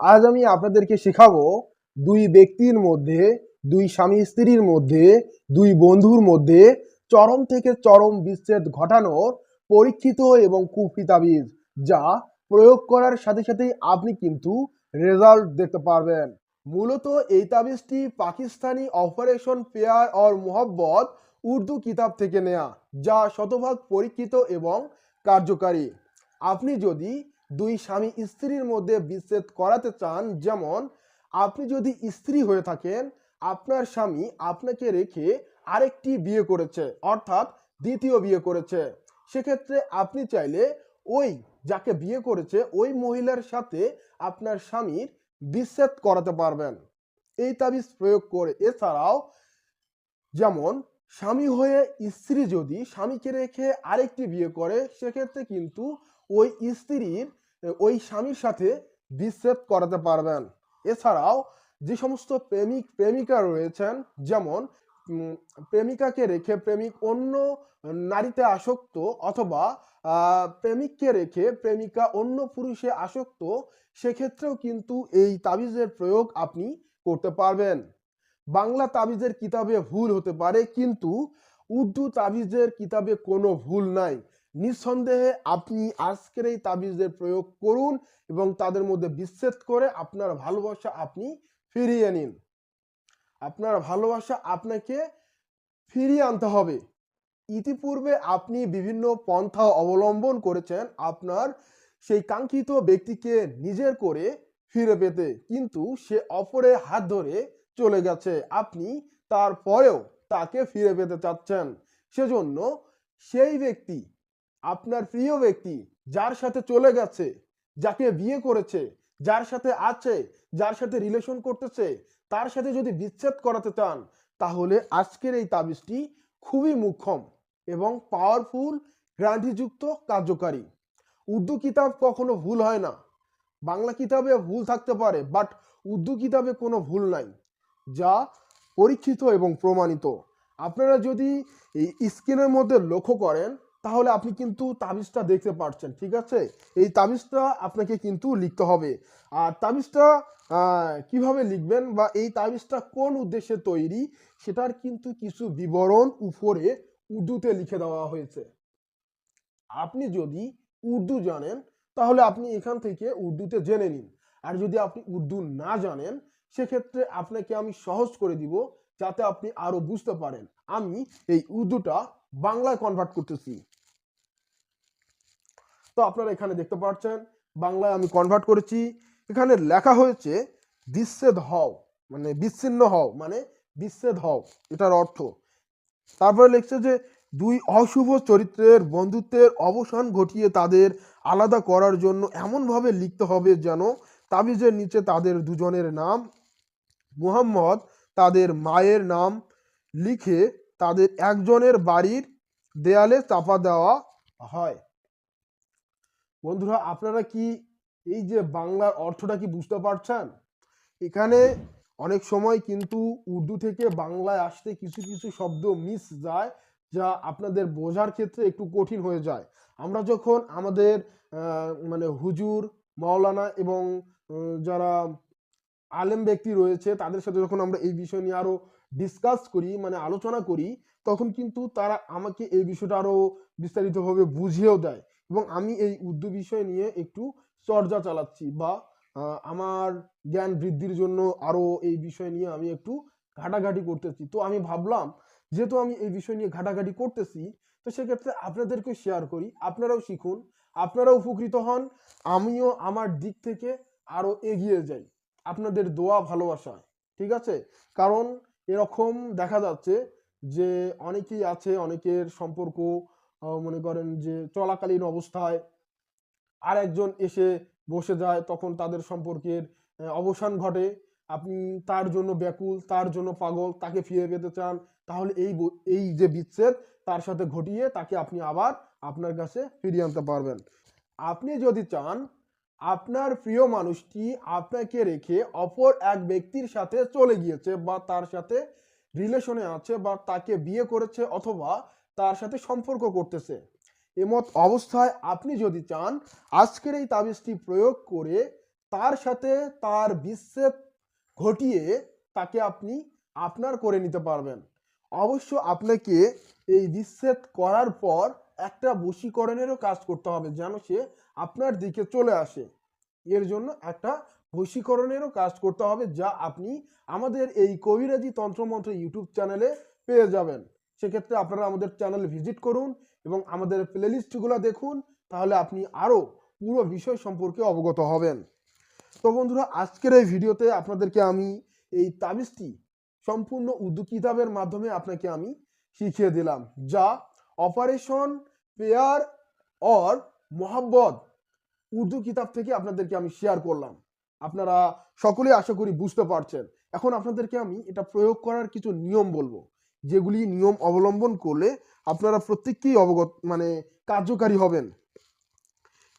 আজ আমি আপনাদেরকে শেখাবো দুই ব্যক্তির মধ্যে, দুই স্বামী স্ত্রীর মধ্যে, দুই বন্ধুর মধ্যে চরম থেকে চরম বিচ্ছেদ ঘটানোর পরীক্ষিত এবং কুফি তাবিজ যা প্রয়োগ করার সাথে সাথেই আপনি কিন্তু রেজাল্ট দেখতে পারবেন। মূলত এই তাবিজটি পাকিস্তানি অপারেশন পেয়ার অর মোহব্বত উর্দু কিতাব থেকে নেয়া, যা শতভাগ পরীক্ষিত এবং কার্যকারী। আপনি যদি দুই স্বামী স্ত্রীর মধ্যে বিচ্ছেদ করাতে চান, যেমন আপনি যদি স্ত্রী হয়ে থাকেন, আপনার স্বামী আপনাকে রেখে আরেকটি বিয়ে করেছে, অর্থাৎ দ্বিতীয় বিয়ে করেছে। সেক্ষেত্রে আপনি চাইলে ওই যাকে বিয়ে করেছে, ওই মহিলার সাথে আপনার স্বামীর বিচ্ছেদ করাতে পারবেন। এই তাবিজ প্রয়োগ করে, এছাড়াও যেমন স্বামী হয়ে স্ত্রী যদি স্বামীকে রেখে আরেকটি বিয়ে করে, সেক্ষেত্রে কিন্তু ওই স্ত্রীর, ওই স্বামীর সাথে বিচ্ছেদ করাতে পারবেন। এছাড়াও যে সমস্ত প্রেমিক, প্রেমিকা রয়েছেন, যেমন প্রেমিকাকে রেখে প্রেমিক অন্য নারীতে আসক্ত অথবা প্রেমিককে রেখে প্রেমিকা অন্য পুরুষে আসক্ত, সেক্ষেত্রেও কিন্তু এই তাবিজের প্রয়োগ আপনি করতে পারবেন। বাংলা তাবিজের কিতাবে ভুল হতে পারে, কিন্তু উর্দু তাবিজের কিতাবে কোনো ভুল নাই। নিঃসন্দেহে আপনি আজকের এই তাবিজদের প্রয়োগ করুন এবং তাদের মধ্যে বিচ্ছেদ করে আপনার ভালোবাসা আপনি ফিরিয়ে নিন। আপনার ভালোবাসা আপনাকে ফিরিয়ে আনতে হবে। ইতিপূর্বে আপনি বিভিন্ন পন্থা অবলম্বন করেছেন আপনার সেই কাঙ্ক্ষিত ব্যক্তিকে নিজের করে ফিরে পেতে, কিন্তু সে অপরের হাত ধরে চলে গেছে। আপনি তারপরেও তাকে ফিরে পেতে চাচ্ছেন। সেজন্য সেই ব্যক্তি আপনার প্রিয় ব্যক্তি যার সাথে চলে গেছে, যাকে বিয়ে করেছে, যার সাথে আছে, যার সাথে রিলেশন করতেছে, তার সাথে যদি বিচ্ছেদ করাতে চান, তাহলে আজকের এই তাবিজটি খুবই মুখ্যম এবং পাওয়ারফুল গ্রান্টিযুক্ত কার্যকারী। উর্দু কিতাব কখনো ভুল হয় না। বাংলা কিতাবে ভুল থাকতে পারে বাট উর্দু কিতাবে কোনো ভুল নাই, যা পরীক্ষিত এবং প্রমাণিত। আপনারা যদি এই স্ক্রিনের মধ্যে লক্ষ্য করেন তাহলে আপনি কিন্তু তাবিজটা দেখতে পাচ্ছেন ঠিক আছে? এই তাবিজটা আপনাকে কিন্তু লিখতে হবে। আর তাবিজটা কীভাবে লিখবেন বা এই তাবিজটা কোন উদ্দেশ্যে তৈরি, সেটার কিন্তু কিছু বিবরণ উপরে উর্দুতে লিখে দেওয়া হয়েছে। আপনি যদি উর্দু জানেন, তাহলে আপনি এখান থেকে উর্দুতে জেনে নিন। আর যদি আপনি উর্দু না জানেন, সেক্ষেত্রে আপনাকে আমি সহজ করে দিব, যাতে আপনি আরও বুঝতে পারেন। আমি এই উর্দুটা বাংলায় কনভার্ট করতেছি। তো আপনারা এখানে দেখতে পাচ্ছেন, বাংলায় আমি কনভার্ট করেছি। এখানে লেখা হয়েছে, বিচ্ছেদ হও মানে বিচ্ছিন্ন হও মানে বিচ্ছেদ হও, এটার অর্থ। তারপরে লিখছে যে, দুই অশুভ চরিত্রের বন্ধুত্বের অবসান ঘটিয়ে তাদের আলাদা করার জন্য এমনভাবে লিখতে হবে যেন তাবিজের নিচে তাদের দুজনের নাম মুহাম্মদ, তাদের মায়ের নাম লিখে তাদের একজনের বাড়ির দেয়ালে চাপা দেওয়া হয়। বন্ধুরা, আপনারা কি এই যে বাংলার অর্থটা কি বুঝতে পারছেন? এখানে অনেক সময় কিন্তু উর্দু থেকে বাংলায় আসতে কিছু কিছু শব্দ মিস যায়, যা আপনাদের বোঝার ক্ষেত্রে একটু কঠিন হয়ে যায়। আমরা যখন আমাদের মানে হুজুর, মাওলানা এবং যারা আলেম ব্যক্তি রয়েছে, তাদের সাথে যখন আমরা এই বিষয় নিয়ে আরও ডিসকাস করি মানে আলোচনা করি, তখন কিন্তু তারা আমাকে এই বিষয়টা আরও বিস্তারিতভাবে বুঝিয়েও দেয়। এবং আমি এই উর্দু বিষয় নিয়ে একটু চর্চা চালাচ্ছি বা আমার জ্ঞান বৃদ্ধির জন্য আরও এই বিষয় নিয়ে আমি একটু ঘাটাঘাটি করতেছি। তো আমি ভাবলাম, যেহেতু আমি এই বিষয় নিয়ে ঘাটাঘাটি করতেছি, তো সেক্ষেত্রে আপনাদেরকে শেয়ার করি। আপনারাও শিখুন, আপনারাও উপকৃত হন, আমিও আমার দিক থেকে আরও এগিয়ে যাই। আপনাদের দোয়া, ভালোবাসা, ঠিক আছে? কারণ এরকম দেখা যাচ্ছে যে, অনেকেই আছে, অনেকের সম্পর্ক মনে করেন যে চলাকালীন অবস্থায় আর একজন এসে বসে যায়, তখন তাদের সম্পর্কের অবসান ঘটে। আপনি তার জন্য ব্যাকুল, তার জন্য পাগল, তাকে ফিরে পেতে চান, তাহলে এই এই যে বিচ্ছেদ, তার সাথে ঘটিয়ে তাকে আপনি আবার আপনার কাছে ফিরিয়ে আনতে পারবেন। আপনি যদি চান, আপনার প্রিয় মানুষটি আপনাকে রেখে অপর এক ব্যক্তির সাথে চলে গিয়েছে বা তার সাথে রিলেশনে আছে বা তাকে বিয়ে করেছে অথবা তার সাথে সম্পর্ক করতেছে। এমত অবস্থায় আপনি যদি চান, আজকের এই তাবিজটি প্রয়োগ করে তার সাথে তার বিচ্ছেদ ঘটিয়ে তাকে আপনি আপনার করে নিতে পারবেন। অবশ্য আপনাকে এই বিচ্ছেদ করার পর একটা বশীকরণেরও কাজ করতে হবে যেন সে আপনার দিকে চলে আসে। এর জন্য একটা বশীকরণেরও কাজ করতে হবে যা আপনি আমাদের এই কবিরাজি তন্ত্রমন্ত্র ইউটিউব চ্যানেলে পেয়ে যাবেন। সেক্ষেত্রে আপনারা আমাদের চ্যানেল ভিজিট করুন এবং আমাদের প্লেলিস্টগুলো দেখুন, তাহলে আপনি আরও পুরো বিষয় সম্পর্কে অবগত হবেন। তো বন্ধুরা, আজকের এই ভিডিওতে আপনাদেরকে আমি এই তাবিজটি সম্পূর্ণ উর্দু কিতাবের মাধ্যমে আপনাকে আমি শিখিয়ে দিলাম, যা অপারেশন পেয়ার অর মোহাব্বত উর্দু কিতাব থেকে আপনাদেরকে আমি শেয়ার করলাম। আপনারা সকলেই আশা করি বুঝতে পারছেন। এখন আপনাদেরকে আমি এটা প্রয়োগ করার কিছু নিয়ম বলব। যেগুলি নিয়ম অবলম্বন করলে আপনারা প্রত্যেককেই অবগত মানে কার্যকারী হবেন।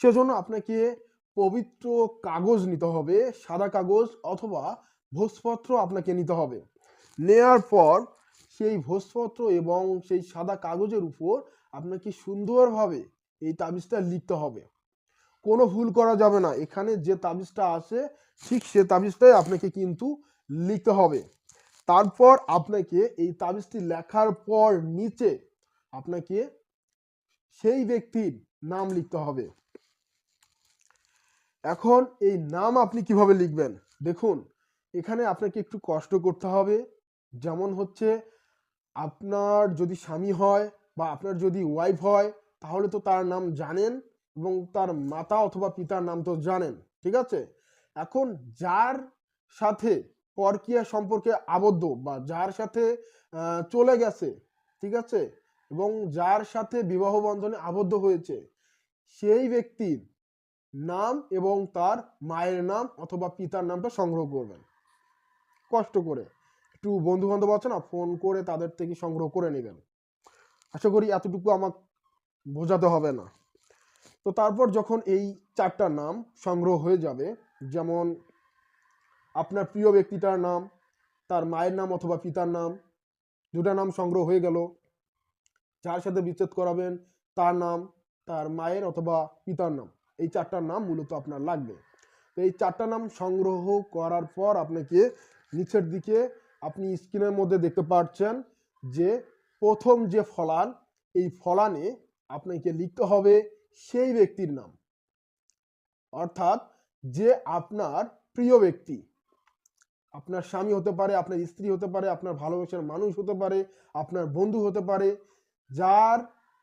সেজন্য আপনাকে পবিত্র কাগজ নিতে হবে, সাদা কাগজ অথবা ভোজপত্র আপনাকে নিতে হবে। নেয়ার পর সেই ভোজপত্র এবং সেই সাদা কাগজের উপর আপনাকে সুন্দরভাবে এই তাবিজটা লিখতে হবে। কোনো ভুল করা যাবে না। এখানে যে তাবিজটা আছে, ঠিক সে তাবিজটাই আপনাকে কিন্তু লিখতে হবে। তারপর আপনাকে এই তাবিজটি লেখার পর নিচে আপনাকে সেই ব্যক্তির নাম লিখতে হবে। এখন এই নাম আপনি কীভাবে লিখবেন? দেখুন, এখানে আপনাকে একটু কষ্ট করতে হবে। যেমন হচ্ছে, আপনার যদি স্বামী হয় বা আপনার যদি ওয়াইফ হয়, তাহলে তো তার নাম জানেন এবং তার মাতা অথবা পিতার নাম তো জানেন, ঠিক আছে? এখন যার সাথে পরকীয়া সম্পর্কে আবদ্ধ বা যার সাথে চলে গেছে, ঠিক আছে? এবং যার সাথে বিবাহ বন্ধনে আবদ্ধ হয়েছে, সেই ব্যক্তির নাম এবং তার মায়ের নাম অথবা পিতার নামটা সংগ্রহ করবেন। কষ্ট করে। একটু বন্ধু বান্ধব আছে না, ফোন করে তাদের থেকে সংগ্রহ করে নেবেন। আশা করি এতটুকু আমার বোঝাতে হবে না। তো তারপর যখন এই চারটা নাম সংগ্রহ হয়ে যাবে, যেমন আপনার প্রিয় ব্যক্তিটার নাম, তার মায়ের নাম অথবা পিতার নাম, দুটা নাম সংগ্রহ হয়ে গেল। যার সাথে বিচ্ছেদ করাবেন, তার নাম, তার মায়ের অথবা পিতার নাম। এই চারটা নাম মূলত আপনার লাগবে। তো এই চারটা নাম সংগ্রহ করার পর আপনাকে নিচের দিকে আপনি স্ক্রিনের মধ্যে দেখতে পাচ্ছেন যে প্রথম যে ফলান, এই ফলানে আপনাকে লিখতে হবে সেই ব্যক্তির নাম। অর্থাৎ যে আপনার প্রিয় ব্যক্তি। আপনার স্বামী হতে পারে, আপনার স্ত্রী হতে পারে, আপনার ভালোবাসার মানুষ হতে পারে, আপনার বন্ধু হতে পারে, যার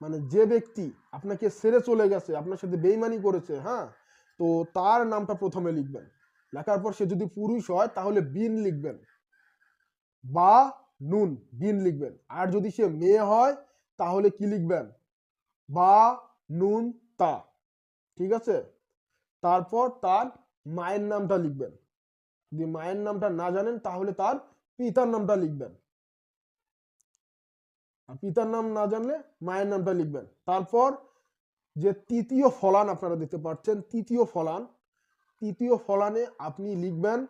মানে যে ব্যক্তি আপনাকে সেরে চলে গেছে, আপনার সাথে বেইমানি করেছে হ্যাঁ? তো তার নামটা প্রথমে লিখবেন। লেখার পর সে যদি পুরুষ হয়, তাহলে বিন লিখবেন বা নুন, বিন লিখবেন। আর যদি সে মেয়ে হয়, তাহলে কি লিখবেন? বা নুন তা। ঠিক আছে? তারপর তার মায়ের নামটা লিখবেন। যদি মায়ের নামটা না জানেন, তাহলে তার পিতার নামটা লিখবেন। আর পিতার নাম না জানলে মায়ের নামটা লিখবেন। তারপর যে তৃতীয় ফলান আপনারা দেখতে পাচ্ছেন, তৃতীয় ফলান, তৃতীয় ফলানে আপনি লিখবেন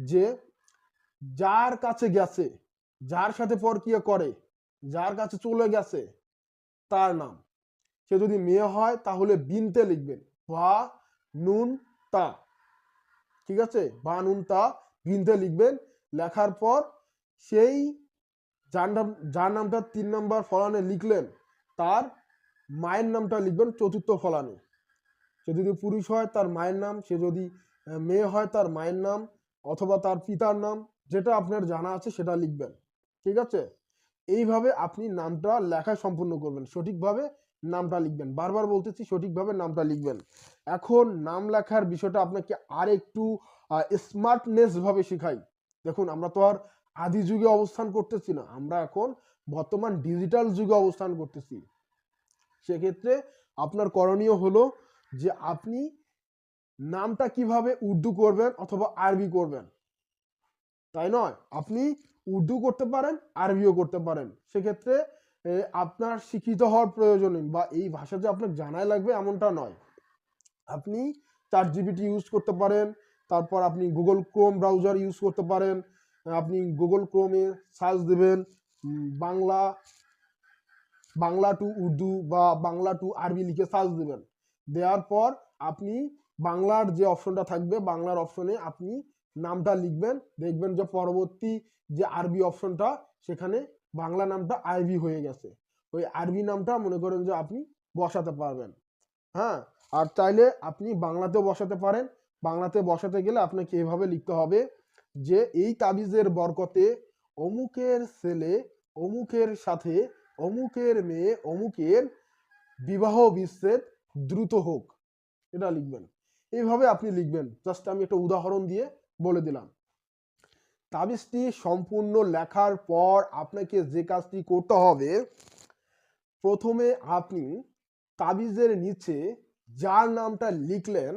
যে, যার কাছে গেছে, যার সাথে পরকিয়া করে, যার কাছে চলে গেছে, তার নাম। সে যদি মেয়ে হয়, তাহলে বিনতে লিখবেন। বা নুন, তা। ঠিক আছে? বা নুন তা বিনতে লিখবেন। লেখার পর সেই যার নাম, যার নামটা তিন নম্বর ফলানে লিখলেন, তার মায়ের নামটা লিখবেন চতুর্থ ফলানে। সে যদি পুরুষ হয়, তার মায়ের নাম, সে যদি মেয়ে হয়, তার মায়ের নাম, অথবা তার পিতার নাম, যেটা আপনার জানা আছে সেটা লিখবেন। ঠিক আছে? এইভাবে আপনি নামটা লেখা সম্পূর্ণ করবেন। সঠিকভাবে নামটা লিখবেন। বারবার বলতেছি, সঠিকভাবে নামটা লিখবেন। এখন নাম লেখার বিষয়টা আপনাকে আর একটু স্মার্টনেস ভাবে শেখাই। দেখুন, আমরা তো আর আদি যুগে অবস্থান করতেছি না। আমরা এখন বর্তমান ডিজিটাল যুগে অবস্থান করতেছি। সেক্ষেত্রে আপনার করণীয় হলো যে আপনি নামটা কীভাবে উর্দু করবেন অথবা আরবি করবেন। তাই নয়, আপনি উর্দু করতে পারেন, আরবিও করতে পারেন। সেক্ষেত্রে আপনার শিক্ষিত হওয়ার প্রয়োজন নেই বা এই ভাষা যে আপনার জানাই লাগবে এমনটা নয়। আপনি চার জিবিটি ইউজ করতে পারেন, তারপর আপনি গুগল ক্রোম ব্রাউজার ইউজ করতে পারেন, আপনি গুগল ক্রোমে সার্চ দেবেন বাংলা বাংলা টু উর্দু বা বাংলা টু আরবি লিখে সার্চ দেবেন। দেওয়ার পর আপনি বাংলার যে অপশনটা থাকবে, বাংলার অপশনে আপনি নামটা লিখবেন, দেখবেন যে পরবর্তী যে আরবি অপশনটা সেখানে বাংলা নামটা আরবি হয়ে গেছে। ওই আরবি নামটা মনে করেন যে আপনি বসাতে পারবেন। হ্যাঁ? আর চাইলে আপনি বাংলাতেও বসাতে পারেন। বাংলাতে বসাতে গেলে আপনাকে এভাবে লিখতে হবে যে, এই তাবিজের বরকতে অমুকের ছেলে অমুকের সাথে অমুকের মেয়ে অমুকের বিবাহ বিচ্ছেদ দ্রুত হোক। এটা লিখবেন। এইভাবে আপনি লিখবেন। জাস্ট আমি একটা উদাহরণ দিয়ে বলে দিলাম। তাবিজটি সম্পূর্ণ লেখার পর আপনাকে যে কাজটি করতে হবে, প্রথমে আপনি তাবিজের নিচে যার নামটা লিখলেন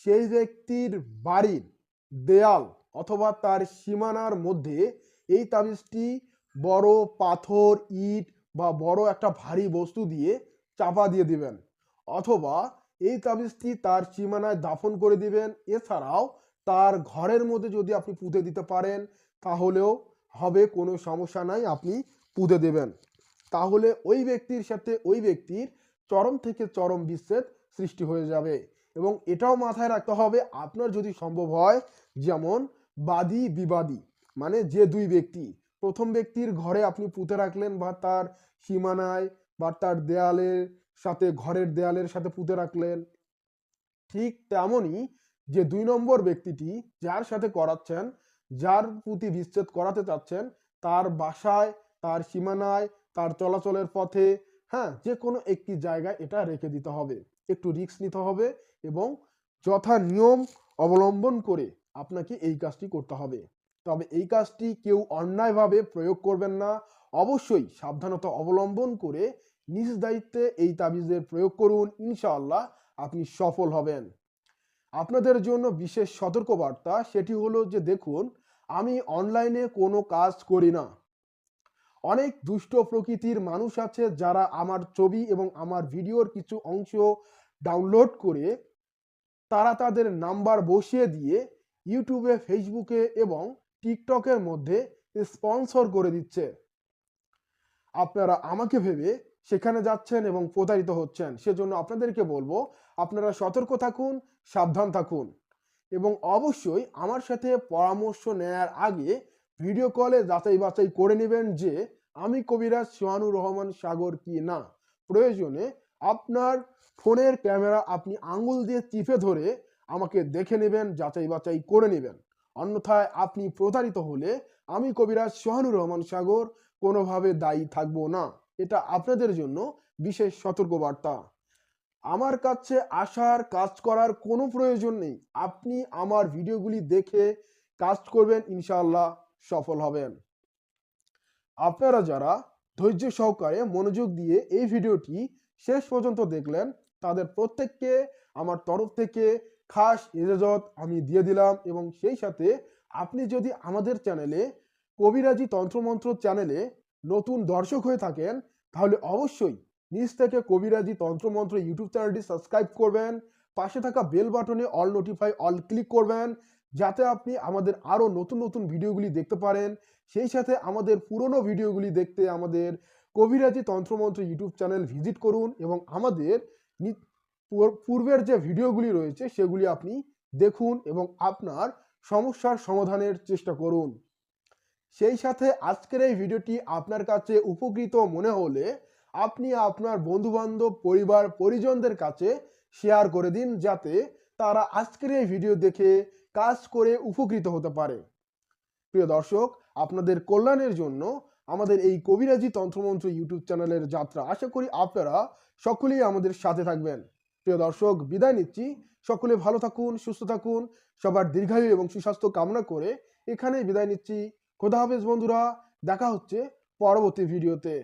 সেই ব্যক্তির বাড়ির দেয়াল অথবা তার সীমানার মধ্যে এই তাবিজটি বড় পাথর, ইট বা বড় একটা ভারী বস্তু দিয়ে চাপা দিয়ে দিবেন অথবা এই তাবিজটি তার সীমানায় দাফন করে দিবেন। এছাড়াও তার ঘরের মধ্যে যদি আপনি পুঁতে দিতে পারেন, তাহলেও হবে, কোনো সমস্যা নাই, আপনি পুঁতে দেবেন। তাহলে ওই ব্যক্তির সাথে ওই ব্যক্তির চরম থেকে চরম বিচ্ছেদ সৃষ্টি হয়ে যাবে এবং এটাও মাথায় রাখতে হবে, আপনার যদি সম্ভব হয়, যেমন বাদী বিবাদী মানে যে দুই ব্যক্তি, প্রথম ব্যক্তির ঘরে আপনি পুঁতে রাখলেন বা তার সীমানায় বা তার দেয়ালের সাথে, ঘরের দেয়ালের সাথে পুঁতে রাখলেন, ঠিক তেমনই যে দুই নম্বর ব্যক্তিটি যার সাথে করাচ্ছেন, যার প্রতি বিচ্ছেদ করাতে চাচ্ছেন, তার বাসায়, তার সীমানায়, তার চলাচলের পথে হ্যাঁ যে কোনো একটি জায়গায় এটা রেখে দিতে হবে। একটু রিস্ক নিতে হবে এবং যথা নিয়ম অবলম্বন করে আপনাকে এই কাজটি করতে হবে। তবে এই কাজটি কেউ অন্যায়ভাবে প্রয়োগ করবেন না। অবশ্যই সাবধানতা অবলম্বন করে নিজ দায়িত্বে এই তাবিজের প্রয়োগ করুন। ইনশাআল্লাহ আপনি সফল হবেন। আপনাদের জন্য বিশেষ সতর্কবার্তা সেটি হলো যে দেখুন, আমি অনলাইনে কোনো কাজ করি না। অনেক দুষ্ট প্রকৃতির মানুষ আছে যারা আমার ছবি এবং আমার ভিডিওর কিছু অংশ ডাউনলোড করে তারা তাদের নাম্বার বসিয়ে দিয়ে ইউটিউবে, ফেসবুকে এবং টিকটকের মধ্যে স্পন্সর করে দিচ্ছে। আপনারা আমাকে ভেবে সেখানে যাচ্ছেন এবং প্রতারিত হচ্ছেন। সেজন্য আপনাদেরকে বলব, আপনারা সতর্ক থাকুন, সাবধান থাকুন। এবং অবশ্যই আমার সাথে পরামর্শ নেয়ার আগে ভিডিও কলে যাচাই বাছাই করে নেবেন যে আমি কবিরাজ সোহানুর রহমান সাগর কি না। প্রয়োজনে আপনার ফোনের ক্যামেরা আপনি আঙুল দিয়ে চিপে ধরে আমাকে দেখে নেবেন, যাচাই বাছাই করে নেবেন। অন্যথায় আপনি প্রতারিত হলে আমি কবিরাজ সোহানুর রহমান সাগর কোনোভাবে দায়ী থাকব না। এটা আপনাদের জন্য বিশেষ সতর্কবার্তা। আমার কাছে আসার, কাজ করার কোনো প্রয়োজন নেই। আপনি আমার ভিডিওগুলি দেখে কাজ করবেন, ইনশাআল্লাহ সফল হবেন। আপনারা যারা ধৈর্য সহকারে মনোযোগ দিয়ে এই ভিডিওটি শেষ পর্যন্ত দেখলেন, তাদের প্রত্যেককে আমার তরফ থেকে খাস ইজাজত আমি দিয়ে দিলাম এবং সেই সাথে আপনি যদি আমাদের চ্যানেলে কবিরাজি তন্ত্রমন্ত্র চ্যানেলে নতুন দর্শক হয়ে থাকেন, তাহলে অবশ্যই নিজ থেকে কবিরাজি তন্ত্রমন্ত্র ইউটিউব চ্যানেলটি সাবস্ক্রাইব করবেন, পাশে থাকা বেল বাটনে অল নোটিফাই অল ক্লিক করবেন, যাতে আপনি আমাদের আরও নতুন নতুন ভিডিওগুলি দেখতে পারেন। সেই সাথে আমাদের পুরনো ভিডিওগুলি দেখতে আমাদের কবিরাজি তন্ত্রমন্ত্র ইউটিউব চ্যানেল ভিজিট করুন এবং আমাদের পূর্বের যে ভিডিওগুলি রয়েছে সেগুলি আপনি দেখুন এবং আপনার সমস্যার সমাধানের চেষ্টা করুন। সেই সাথে আজকের এই ভিডিওটি আপনার কাছে উপকৃত মনে হলে আপনি আপনার বন্ধু বান্ধব পরিবার, পরিজনদের কাছে শেয়ার করে দিন যাতে তারা আজকের এই ভিডিও দেখে কাজ করে উপকৃত হতে পারে। প্রিয় দর্শক, আপনাদের কল্যাণের জন্য আমাদের এই কবিরাজি তন্ত্রমন্ত্র ইউটিউব চ্যানেলের যাত্রা আশা করি আপনারা সকলেই আমাদের সাথে থাকবেন। প্রিয় দর্শক, বিদায় নিচ্ছি। সকলে ভালো থাকুন, সুস্থ থাকুন। সবার দীর্ঘায়ু এবং সুস্বাস্থ্য কামনা করে এখানেই বিদায় নিচ্ছি। খোদা হাফেজ বন্ধুরা দেখা হচ্ছে পরবর্তী ভিডিওতে।